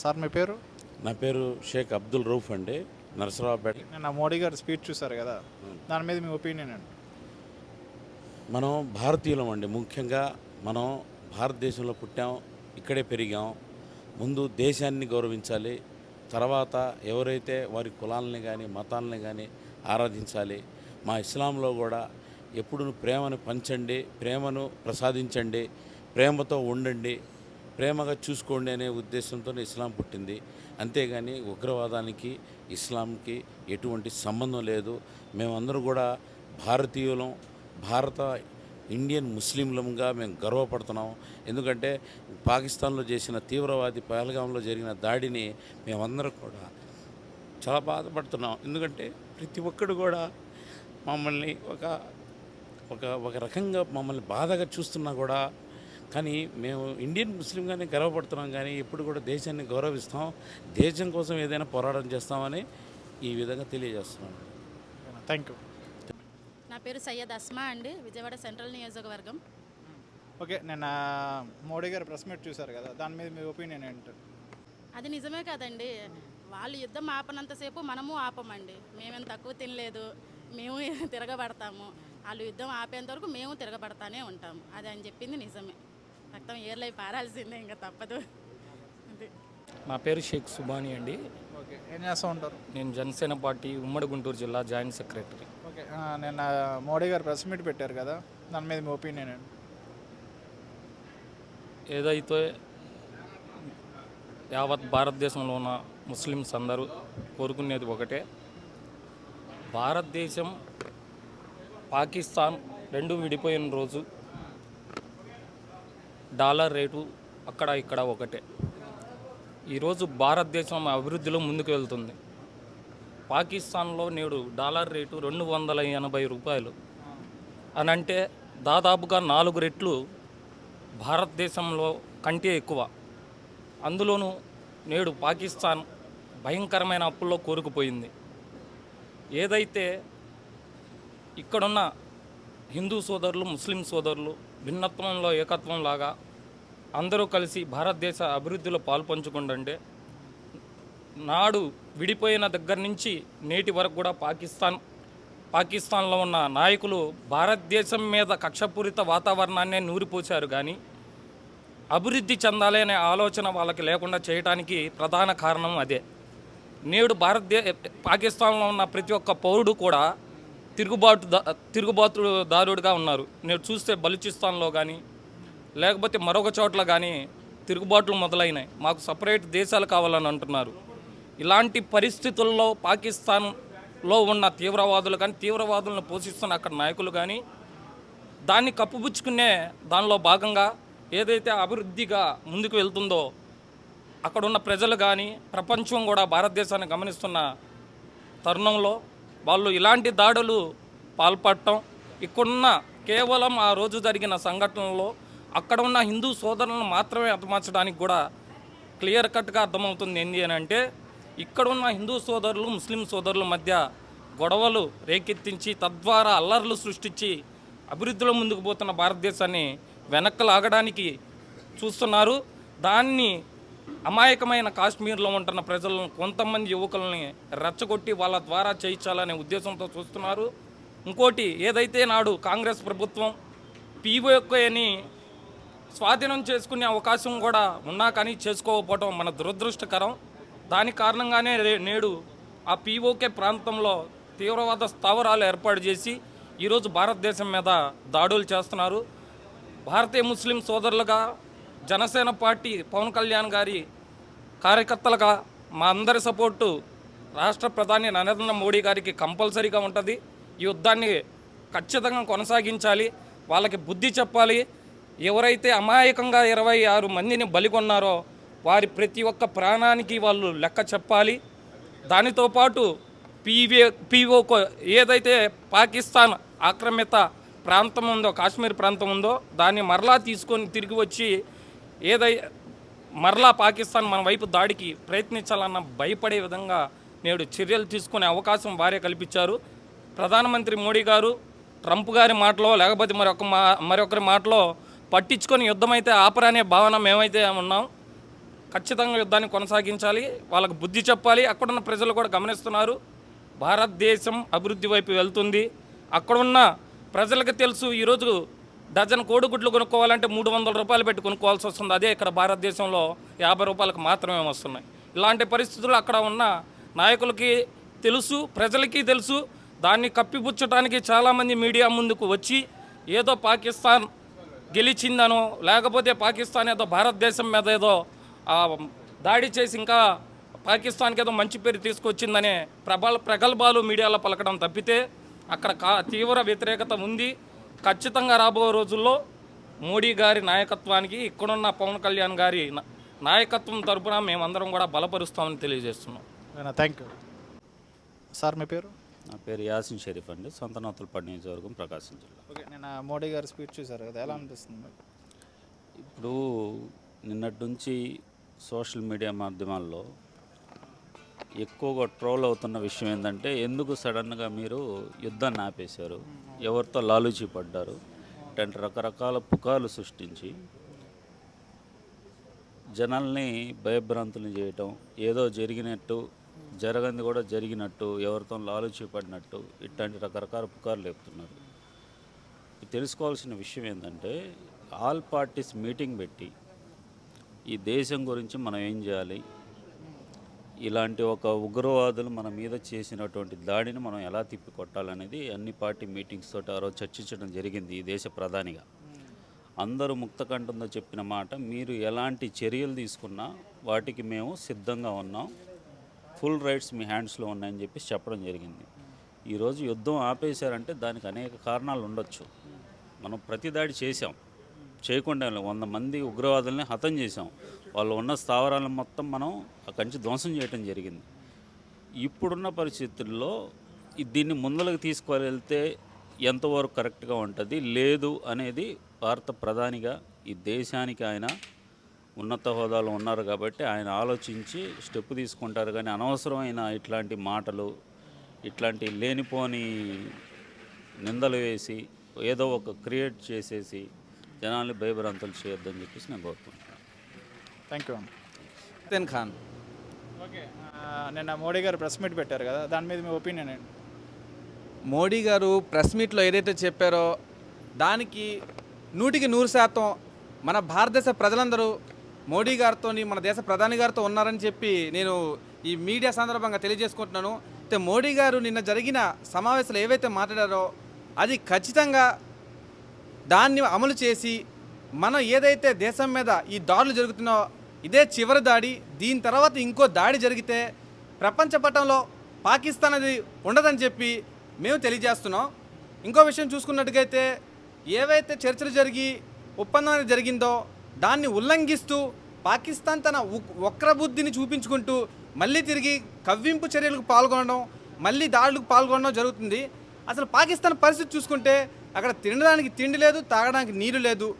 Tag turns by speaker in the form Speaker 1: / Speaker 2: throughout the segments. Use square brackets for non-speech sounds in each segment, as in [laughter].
Speaker 1: Sir మీ పేరు?
Speaker 2: నా పేరు షేక్ అబ్దుల్ రౌఫ్ అండి. నరసరావుపేట.
Speaker 1: నిన్న మోడీ గారు స్పీచ్ చూశారు కదా దాని మీద మీ ఒపీనియన్ అండి
Speaker 2: మనం భారతీయులం అండి. ముఖ్యంగా మనం భారతదేశంలో పుట్టాం ఇక్కడే పెరిగాం. ముందు దేశాన్ని గౌరవించాలి తర్వాత ఎవరైతే వారి కులాలని కానీ మతాలని కానీ ఆరాధించాలి మా ఇస్లాంలో కూడా ఎప్పుడు ప్రేమను పంచండి ప్రేమను ప్రసాదించండి ప్రేమతో ఉండండి ప్రేమగా చూసుకోండి అనే ఉద్దేశంతో ఇస్లాం పుట్టింది. అంతేగాని ఉగ్రవాదానికి ఇస్లాంకి ఎటువంటి సంబంధం లేదు. మేమందరూ కూడా భారతీయులం భారత ఇండియన్ ముస్లింలంగా మేము గర్వపడుతున్నాం. ఎందుకంటే పాకిస్తాన్లో చేసిన తీవ్రవాది పహల్గాంలో జరిగిన దాడిని మేమందరం కూడా చాలా బాధపడుతున్నాం. ఎందుకంటే ప్రతి ఒక్కడు కూడా మమ్మల్ని ఒక ఒక ఒక రకంగా మమ్మల్ని బాధగా చూస్తున్నా కూడా కానీ మేము ఇండియన్ ముస్లింగానే గర్వపడుతున్నాం కానీ ఎప్పుడు కూడా దేశాన్ని గౌరవిస్తాం దేశం కోసం ఏదైనా పోరాటం చేస్తామని ఈ విధంగా తెలియజేస్తున్నాం.
Speaker 1: థ్యాంక్ యూ
Speaker 3: నా పేరు సయ్యద్ అస్మా అండి విజయవాడ సెంట్రల్ నియోజకవర్గం.
Speaker 1: ఓకే నిన్న మోడీ గారు ప్రెస్ మీట్ చూశారు కదా దాని మీద మీ ఒపీనియన్ ఏంటి?
Speaker 3: అది నిజమే కదండి. వాళ్ళు యుద్ధం ఆపనంతసేపు మనము ఆపమండి. మేమేం తక్కువ తినలేదు మేము [laughs] తిరగబడతాము. వాళ్ళు యుద్ధం ఆపేంత వరకు మేము తిరగబడతానే ఉంటాము. అది ఆయన చెప్పింది నిజమే. రక్తం ఏర్లై పారాల్సిందే ఇంకా తప్పదు. అంతే.
Speaker 4: నా పేరు షేక్ సుబాని అండి.
Speaker 1: ఓకే. ఏం చేస్తూ ఉంటారు?
Speaker 4: నేను జనసేన పార్టీ ఉమ్మడి గుంటూరు జిల్లా జాయింట్ సెక్రటరీ.
Speaker 1: ఓకే. ఆ, నిన్న మోడీ గారు ప్రెస్ మీట్ పెట్టారు కదా దాని మీద మీ ఒపీనియన్ ఏంటి?
Speaker 4: ఏదైతే యావత్ భారతదేశంలో ఉన్న ముస్లిమ్స్ అందరూ కోరుకునేది ఒకటే భారతదేశం పాకిస్తాన్ రెండు విడిపోయిన రోజు డాలర్ రేటు అక్కడ ఇక్కడ ఒకటే. ఈరోజు భారతదేశం అభివృద్ధిలో ముందుకు వెళ్తుంది. పాకిస్తాన్లో నేడు డాలర్ రేటు రెండు వందల ఎనభై రూపాయలు. అని అంటే దాదాపుగా నాలుగు రెట్లు భారతదేశంలో కంటే ఎక్కువ. అందులోనూ నేడు పాకిస్తాన్ భయంకరమైన అప్పుల్లో కోరుకుపోయింది. ఏదైతే ఇక్కడున్న హిందూ సోదరులు ముస్లిం సోదరులు భిన్నత్వంలో ఏకత్వం లాగా అందరూ కలిసి భారతదేశ అభివృద్ధిలో పాల్పంచుకుంటుంటే నాడు విడిపోయిన దగ్గర నుంచి నేటి వరకు కూడా పాకిస్తాన్ పాకిస్తాన్లో ఉన్న నాయకులు భారతదేశం మీద కక్షపూరిత వాతావరణాన్నే నూరిపోశారు కానీ అభివృద్ధి చెందాలి అనే ఆలోచన వాళ్ళకి లేకుండా చేయడానికి ప్రధాన కారణం అదే. నేడు భారతదే పాకిస్తాన్లో ఉన్న ప్రతి ఒక్క పౌరుడు కూడా తిరుగుబాటు తిరుగుబాటుదారుడుగా ఉన్నారు. నేడు చూస్తే బలూచిస్తాన్లో కానీ లేకపోతే మరొక చోట్ల కానీ తిరుగుబాట్లు మొదలైనాయి. మాకు సపరేట్ దేశాలు కావాలని అంటున్నారు. ఇలాంటి పరిస్థితుల్లో పాకిస్తాన్లో ఉన్న తీవ్రవాదులు కానీ తీవ్రవాదులను పోషిస్తున్న అక్కడ నాయకులు కానీ దాన్ని కప్పుపుచ్చుకునే దానిలో భాగంగా ఏదైతే అభివృద్ధిగా ముందుకు వెళ్తుందో అక్కడున్న ప్రజలు కానీ ప్రపంచం కూడా భారతదేశాన్ని గమనిస్తున్న తరుణంలో వాళ్ళు ఇలాంటి దాడులు పాల్పడటం ఇక్కడున్న కేవలం ఆ రోజు జరిగిన సంఘటనలో అక్కడ ఉన్న హిందూ సోదరులను మాత్రమే హతమార్చడానికి కూడా క్లియర్ కట్గా అర్థమవుతుంది ఏంటి అని అంటే ఇక్కడ ఉన్న హిందూ సోదరులు ముస్లిం సోదరుల మధ్య గొడవలు రేకెత్తించి తద్వారా అల్లర్లు సృష్టించి అభివృద్ధిలో ముందుకు పోతున్న భారతదేశాన్ని వెనక్కి లాగడానికి చూస్తున్నారు. దాన్ని అమాయకమైన కాశ్మీర్లో ఉంటున్న ప్రజలను కొంతమంది యువకులని రెచ్చగొట్టి వాళ్ళ ద్వారా చేయించాలనే ఉద్దేశంతో చూస్తున్నారు. ఇంకోటి ఏదైతే నాడు కాంగ్రెస్ ప్రభుత్వం పీఓకేని స్వాధీనం చేసుకునే అవకాశం కూడా ఉన్నా కానీ చేసుకోకపోవడం మన దురదృష్టకరం. దాని కారణంగానే నేడు ఆ పీఓకే ప్రాంతంలో తీవ్రవాద స్థావరాలు ఏర్పాటు చేసి ఈరోజు భారతదేశం మీద దాడులు చేస్తున్నారు. భారతీయ ముస్లిం సోదరులుగా జనసేన పార్టీ పవన్ కళ్యాణ్ గారి కార్యకర్తలుగా మా అందరి సపోర్టు రాష్ట్ర ప్రధాని నరేంద్ర మోడీ గారికి కంపల్సరీగా ఉంటుంది. ఈ యుద్ధాన్ని ఖచ్చితంగా కొనసాగించాలి. వాళ్ళకి బుద్ధి చెప్పాలి. ఎవరైతే అమాయకంగా ఇరవై ఆరు మందిని బలికొన్నారో వారి ప్రతి ఒక్క ప్రాణానికి వాళ్ళు లెక్క చెప్పాలి. దానితో పాటు పీవే పీఓ ఏదైతే పాకిస్తాన్ ఆక్రమిత ప్రాంతం ఉందో కాశ్మీర్ ప్రాంతం ఉందో దాన్ని మరలా తీసుకొని తిరిగి వచ్చి ఏదై మరలా పాకిస్తాన్ మన వైపు దాడికి ప్రయత్నించాలన్న భయపడే విధంగా నేడు చర్యలు తీసుకునే అవకాశం వారే కల్పించారు. ప్రధానమంత్రి మోడీ గారు ట్రంప్ గారి మాటలో లేకపోతే మరొక మా మరొకరి మాటలో పట్టించుకొని యుద్ధమైతే ఆపరనే భావన మేమైతే ఉన్నాం. ఖచ్చితంగా యుద్ధాన్ని కొనసాగించాలి. వాళ్ళకు బుద్ధి చెప్పాలి. అక్కడున్న ప్రజలు కూడా గమనిస్తున్నారు. భారతదేశం అభివృద్ధి వైపు వెళ్తుంది. అక్కడున్న ప్రజలకు తెలుసు ఈరోజు డజన్ కోడిగుడ్లు కొనుక్కోవాలంటే మూడు వందల రూపాయలు పెట్టి కొనుక్కోవాల్సి వస్తుంది. అదే ఇక్కడ భారతదేశంలో యాభై రూపాయలకు మాత్రమే వస్తున్నాయి. ఇలాంటి పరిస్థితులు అక్కడ ఉన్న నాయకులకి తెలుసు ప్రజలకి తెలుసు. దాన్ని కప్పిపుచ్చడానికి చాలామంది మీడియా ముందుకు వచ్చి ఏదో పాకిస్తాన్ గెలిచిందనో లేకపోతే పాకిస్తాన్ ఏదో భారతదేశం మీద ఏదో దాడి చేసి ఇంకా పాకిస్తాన్కి ఏదో మంచి పేరు తీసుకొచ్చిందనే ప్రబల ప్రగల్భాలు మీడియాలో పలకడం తప్పితే అక్కడ కా తీవ్ర వ్యతిరేకత ఉంది. ఖచ్చితంగా రాబో రోజుల్లో మోడీ గారి నాయకత్వానికి ఇక్కడున్న పవన్ కళ్యాణ్ గారి నాయకత్వం తరపున మేమందరం కూడా బలపరుస్తామని తెలియజేస్తున్నాం.
Speaker 1: థ్యాంక్ యూ సార్ మీ పేరు?
Speaker 5: నా పేరు యాసిన్ షరీఫ్ అండి. సొంత నూతలపాడు నియోజకవర్గం ప్రకాశం జిల్లా.
Speaker 1: ఓకే నేను మోడీ గారి స్పీచ్ చూశారు కదా ఎలా అనిపిస్తుంది మీకు
Speaker 5: ఇప్పుడు నిన్నటి నుంచి సోషల్ మీడియా మాధ్యమాల్లో ఎక్కువగా ట్రోల్ అవుతున్న విషయం ఏంటంటే ఎందుకు సడన్గా మీరు యుద్ధాన్ని ఆపేశారు? ఎవరితో లాలూచి పడ్డారు? ఇట్లాంటి రకరకాల పుకార్లు సృష్టించి జనాల్ని భయభ్రాంతులు చేయటం ఏదో జరిగినట్టు జరగంది కూడా జరిగినట్టు ఎవరితో లాలూచి పడినట్టు ఇట్లాంటి రకరకాల పుకార్లు లేపుతున్నారు. తెలుసుకోవాల్సిన విషయం ఏంటంటే ఆల్ పార్టీస్ మీటింగ్ పెట్టి ఈ దేశం గురించి మనం ఏం చేయాలి? ఇలాంటి ఒక ఉగ్రవాదులు మన మీద చేసినటువంటి దాడిని మనం ఎలా తిప్పి కొట్టాలనేది అన్ని పార్టీ మీటింగ్స్ తోటి ఆ రోజు చర్చించడం జరిగింది ఈ దేశ ప్రధానిగా. అందరూ ముక్తకంఠంతో చెప్పిన మాట మీరు ఎలాంటి చర్యలు తీసుకున్నా వాటికి మేము సిద్ధంగా ఉన్నాం. ఫుల్ రైట్స్ మీ హ్యాండ్స్లో ఉన్నాయని చెప్పి చెప్పడం జరిగింది. ఈరోజు యుద్ధం ఆపేశారంటే దానికి అనేక కారణాలు ఉండొచ్చు. మనం ప్రతి దాడి చేసాం చేయకుండా వంద మంది ఉగ్రవాదుల్ని హతం చేసాం వాళ్ళు ఉన్న స్థావరాలను మొత్తం మనం అక్కడి నుంచి ధ్వంసం చేయడం జరిగింది. ఇప్పుడున్న పరిస్థితుల్లో దీన్ని ముందలకు తీసుకువెళ్తే ఎంతవరకు కరెక్ట్గా ఉంటుంది? లేదు అనేది భారత ప్రధానిగా ఈ దేశానికి ఆయన ఉన్నత హోదాలో ఉన్నారు కాబట్టి ఆయన ఆలోచించి స్టెప్ తీసుకుంటారు. కానీ అనవసరమైన ఇట్లాంటి మాటలు ఇట్లాంటి లేనిపోని నిందలు వేసి ఏదో ఒక క్రియేట్ చేసేసి జనాల్ని భయభ్రాంతులు చేయొద్దని చెప్పేసి నేను కోరుకుంటున్నాను.
Speaker 1: థ్యాంక్ యూ
Speaker 6: ఖాన్
Speaker 1: ఓకే నిన్న మోడీ గారు ప్రెస్ మీట్ పెట్టారు కదా దాని మీద మీ ఒపీనియన్ ఏంటి?
Speaker 6: మోడీ గారు ప్రెస్ మీట్లో ఏదైతే చెప్పారో దానికి నూటికి నూరు శాతం మన భారతదేశ ప్రజలందరూ మోడీ గారితో మన దేశ ప్రధాని గారితో ఉన్నారని చెప్పి నేను ఈ మీడియా సందర్భంగా తెలియజేసుకుంటున్నాను. అయితే మోడీ గారు నిన్న జరిగిన సమావేశంలో ఏవైతే మాట్లాడారో అది ఖచ్చితంగా దాన్ని అమలు చేసి మనం ఏదైతే దేశం మీద ఈ దాడులు జరుగుతున్నాయో ఇదే చివరి దాడి దీని తర్వాత ఇంకో దాడి జరిగితే ప్రపంచ పటంలో పాకిస్తాన్ అది ఉండదని చెప్పి మేము తెలియజేస్తున్నాం. ఇంకో విషయం చూసుకున్నట్టుగైతే ఏవైతే చర్చలు జరిగి ఒప్పందం అనేది జరిగిందో దాన్ని ఉల్లంఘిస్తూ పాకిస్తాన్ తన ఉక్- వక్రబుద్ధిని చూపించుకుంటూ మళ్ళీ తిరిగి కవ్వింపు చర్యలకు పాల్గొనడం మళ్ళీ దాడులకు పాల్గొనడం జరుగుతుంది. అసలు పాకిస్తాన్ పరిస్థితి చూసుకుంటే అక్కడ తినడానికి తిండి లేదు తాగడానికి నీరు లేదు.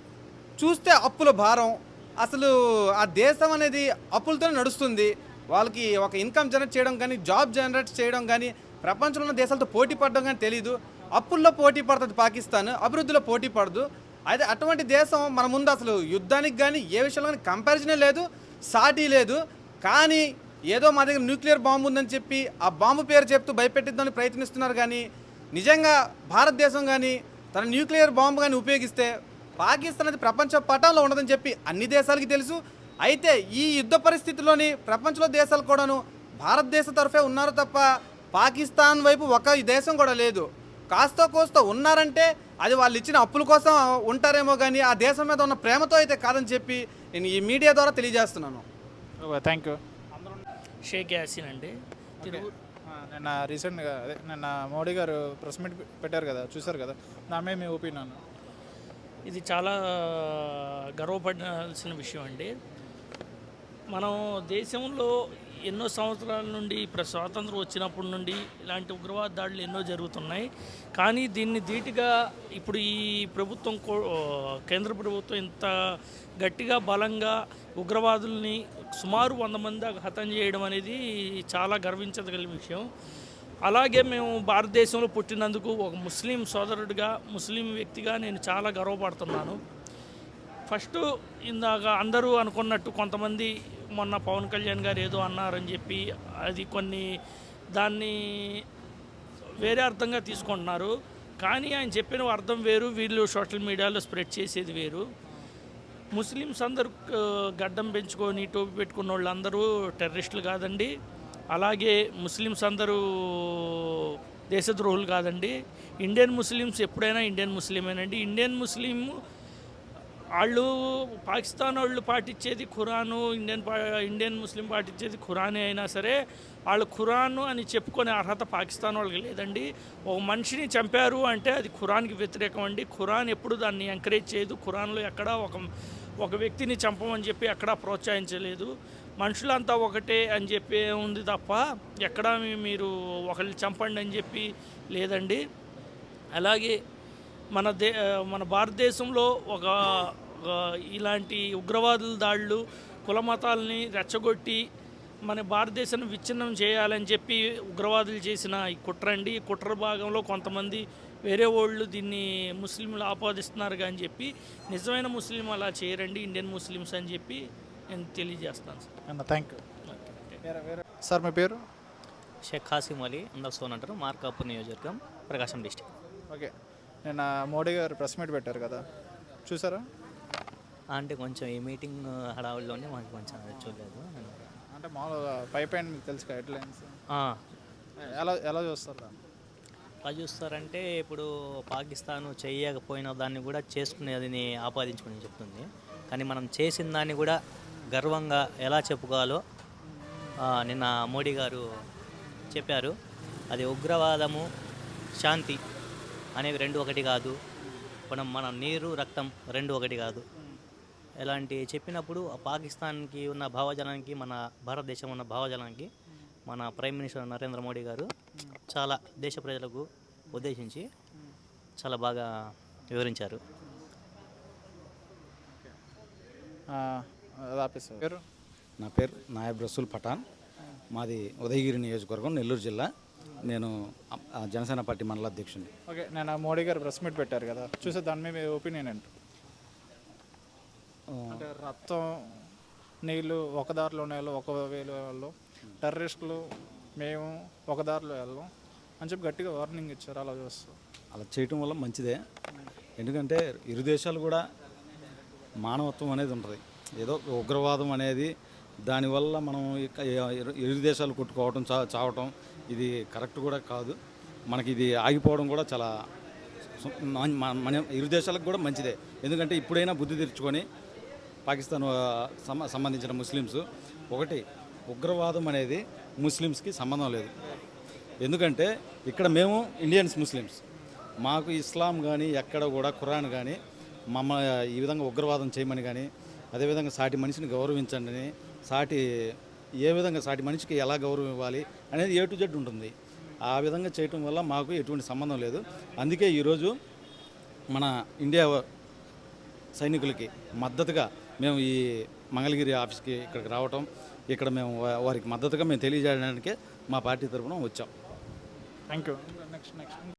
Speaker 6: చూస్తే అప్పుల భారం. అసలు ఆ దేశం అనేది అప్పులతోనే నడుస్తుంది. వాళ్ళకి ఒక ఇన్కమ్ జనరేట్ చేయడం కానీ జాబ్ జనరేట్ చేయడం కానీ ప్రపంచంలో ఉన్న దేశాలతో పోటీ పడడం కానీ తెలియదు అప్పుల్లో పోటీ పడుతుంది పాకిస్తాన్ అభివృద్ధిలో పోటీ పడదు. అయితే అటువంటి దేశం మన ముందు అసలు యుద్ధానికి కానీ ఏ విషయంలో కానీ కంపారిజనే లేదు సాటి లేదు. కానీ ఏదో మా దగ్గర న్యూక్లియర్ బాంబు ఉందని చెప్పి ఆ బాంబు పేరు చెప్తూ భయపెట్టిద్దామని ప్రయత్నిస్తున్నారు కానీ నిజంగా భారతదేశం కానీ తన న్యూక్లియర్ బాంబు కానీ ఉపయోగిస్తే పాకిస్తాన్ అది ప్రపంచ పటంలో ఉండదని చెప్పి అన్ని దేశాలకి తెలుసు. అయితే ఈ యుద్ధ పరిస్థితిలోని ప్రపంచంలో దేశాలు కూడాను భారతదేశ తరఫే ఉన్నారు తప్ప పాకిస్తాన్ వైపు ఒక దేశం కూడా లేదు. కాస్త కోస్త ఉన్నారంటే అది వాళ్ళు ఇచ్చిన అప్పుల కోసం ఉంటారేమో కానీ ఆ దేశం మీద ఉన్న ప్రేమతో అయితే కాదని చెప్పి నేను ఈ మీడియా ద్వారా తెలియజేస్తున్నాను.
Speaker 1: థ్యాంక్ యూ
Speaker 7: షేక్ యాసిన్ అండి.
Speaker 1: నిన్న రీసెంట్గా అదే నిన్న మోడీ గారు ప్రెస్ మీట్ పెట్టారు కదా చూశారు కదా దాని మీద మీ ఒపీనియన్?
Speaker 7: ఇది చాలా గర్వపడాల్సిన విషయం అండి. మనం దేశంలో ఎన్నో సంవత్సరాల నుండి ఇప్పుడు స్వాతంత్రం వచ్చినప్పటి నుండి ఇలాంటి ఉగ్రవాద దాడులు ఎన్నో జరుగుతున్నాయి. కానీ దీన్ని ధీటుగా ఇప్పుడు ఈ ప్రభుత్వం కో- కేంద్ర ప్రభుత్వం ఇంత గట్టిగా బలంగా ఉగ్రవాదుల్ని సుమారు వంద మంది దాకా హతం చేయడం అనేది చాలా గర్వించదగిన విషయం. అలాగే మేము భారతదేశంలో పుట్టినందుకు ఒక ముస్లిం సోదరుడిగా ముస్లిం వ్యక్తిగా నేను చాలా గర్వపడుతున్నాను. ఫస్ట్ ఇందాక అందరూ అనుకున్నట్టు కొంతమంది మొన్న పవన్ కళ్యాణ్ గారు ఏదో అన్నారని చెప్పి అది కొన్ని దాన్ని వేరే అర్థంగా తీసుకుంటున్నారు. కానీ ఆయన చెప్పిన అర్థం వేరు వీళ్ళు సోషల్ మీడియాలో స్ప్రెడ్ చేసేది వేరు. ముస్లిమ్స్ అందరూ గడ్డం పెంచుకొని టోపీ పెట్టుకున్న వాళ్ళందరూ టెర్రరిస్టులు కాదండి. అలాగే ముస్లిమ్స్ అందరూ దేశద్రోహులు కాదండి. ఇండియన్ ముస్లిమ్స్ ఎప్పుడైనా ఇండియన్ ముస్లిమేనండి. ఇండియన్ ముస్లిం వాళ్ళు పాకిస్తాన్ వాళ్ళు పాటించేది ఖురాను ఇండియన్ పా ఇండియన్ ముస్లిం పాటించేది ఖురానే అయినా సరే వాళ్ళు ఖురాను అని చెప్పుకునే అర్హత పాకిస్తాన్ వాళ్ళకి లేదండి. ఒక మనిషిని చంపారు అంటే అది ఖురాన్కి వ్యతిరేకం అండి. ఖురాన్ ఎప్పుడు దాన్ని ఎంకరేజ్ చేయదు. ఖురాన్లో ఎక్కడా ఒక ఒక వ్యక్తిని చంపమని చెప్పి ఎక్కడా ప్రోత్సహించలేదు. మనుషులంతా ఒకటే అని చెప్పి ఉంది తప్ప ఎక్కడా మీరు ఒకళ్ళు చంపండి అని చెప్పి లేదండి. అలాగే మన దే మన భారతదేశంలో ఒక ఒక ఇలాంటి ఉగ్రవాదుల దాడులు కుల మతాలని రెచ్చగొట్టి మన భారతదేశాన్ని విచ్ఛిన్నం చేయాలని చెప్పి ఉగ్రవాదులు చేసిన ఈ కుట్ర అండి. ఈ కుట్ర భాగంలో కొంతమంది వేరే వాళ్ళు దీన్ని ముస్లింలు ఆపాదిస్తున్నారు అని చెప్పి నిజమైన ముస్లిం అలా చేయరండి ఇండియన్ ముస్లిమ్స్ అని చెప్పి నేను తెలియజేస్తాను సార్.
Speaker 1: అన్న థ్యాంక్ యూ. వేరే వేరే. సార్ మీ పేరు?
Speaker 8: షేక్ ఖాసిం అలీ అందరు సోన్ అంటారు మార్కాపూర్ నియోజకవర్గం ప్రకాశం డిస్టిక్.
Speaker 1: ఓకే. నిన్న మోడీ గారు ప్రెస్ మీట్ పెట్టారు కదా. చూసారా?
Speaker 8: అంటే కొంచెం ఈ మీటింగ్ హడావుల్లోనే మాకు కొంచెం అది చూడలేదు.
Speaker 1: అంటే మామూలుగా పై పైన మీకు తెలుసు హెడ్లైన్స్
Speaker 8: ఆ,
Speaker 1: ఎలా ఎలా చూస్తారు
Speaker 8: ఎలా చూస్తారంటే ఇప్పుడు పాకిస్తాన్ చేయకపోయిన దాన్ని కూడా చేసుకునేది ఆపాదించుకుని చెప్తుంది. కానీ మనం చేసిన దాన్ని కూడా గర్వంగా ఎలా చెప్పుకోవాలో నిన్న మోడీ గారు చెప్పారు. అది ఉగ్రవాదము శాంతి అనేవి రెండు ఒకటి కాదు. మనం మన నీరు రక్తం రెండు ఒకటి కాదు. ఇలాంటి చెప్పినప్పుడు ఆ పాకిస్తాన్కి ఉన్న భావజాలానికి మన భారతదేశం ఉన్న భావజాలానికి మన ప్రైమ్ మినిస్టర్ నరేంద్ర మోడీ గారు చాలా దేశ ప్రజలకు ఉద్దేశించి చాలా బాగా వివరించారు.
Speaker 1: పేరు?
Speaker 9: నా పేరు నాయబ్ రసూల్ పఠాన్. మాది ఉదయగిరి నియోజకవర్గం నెల్లూరు జిల్లా. నేను జనసేన పార్టీ మండల అధ్యక్షుడిని.
Speaker 1: ఓకే నేను మోడీ గారు ప్రెస్ మీట్ పెట్టారు కదా చూసే దాని మీద ఒపీనియన్ ఏంటి? అంటే రక్తం నీళ్ళు ఒక దారిలో నెలలు ఒక వేలు వాళ్ళు టెర్రరిస్టులు మేము ఒక దారిలో వెళ్ళాం అని చెప్పి గట్టిగా వార్నింగ్ ఇచ్చారు అలా చూస్తూ.
Speaker 9: అలా చేయటం వల్ల మంచిదే. ఎందుకంటే ఇరు దేశాలు కూడా మానవత్వం అనేది ఉంటుంది. ఏదో ఉగ్రవాదం అనేది దానివల్ల మనం ఇరు- దేశాలు కొట్టుకోవటం చా చావటం ఇది కరెక్ట్ కూడా కాదు. మనకి ఇది ఆగిపోవడం కూడా చాలా మన మన- ఇరు దేశాలకు కూడా మంచిదే. ఎందుకంటే ఇప్పుడైనా బుద్ధి తెరుచుకొని పాకిస్తాన్ సంబంధించిన ముస్లిమ్స్ ఒకటి ఉగ్రవాదం అనేది ముస్లిమ్స్కి సంబంధం లేదు. ఎందుకంటే ఇక్కడ మేము ఇండియన్స్ ముస్లిమ్స్. మాకు ఇస్లాం కానీ ఎక్కడ కూడా ఖురాన్ కానీ మమ్మ ఈ విధంగా ఉగ్రవాదం చేయమని కానీ అదేవిధంగా సాటి మనిషిని గౌరవించండి అని సాటి ఏ విధంగా సాటి మనిషికి ఎలా గౌరవం ఇవ్వాలి అనేది ఏ టు జెడ్ ఉంటుంది. ఆ విధంగా చేయటం వల్ల మాకు ఎటువంటి సంబంధం లేదు. అందుకే ఈరోజు మన ఇండియా సైనికులకి మద్దతుగా మేము ఈ మంగళగిరి ఆఫీస్కి ఇక్కడికి రావటం ఇక్కడ మేము వారికి మద్దతుగా మేము తెలియజేయడానికే మా పార్టీ తరఫున వచ్చాం.
Speaker 1: Thank you next next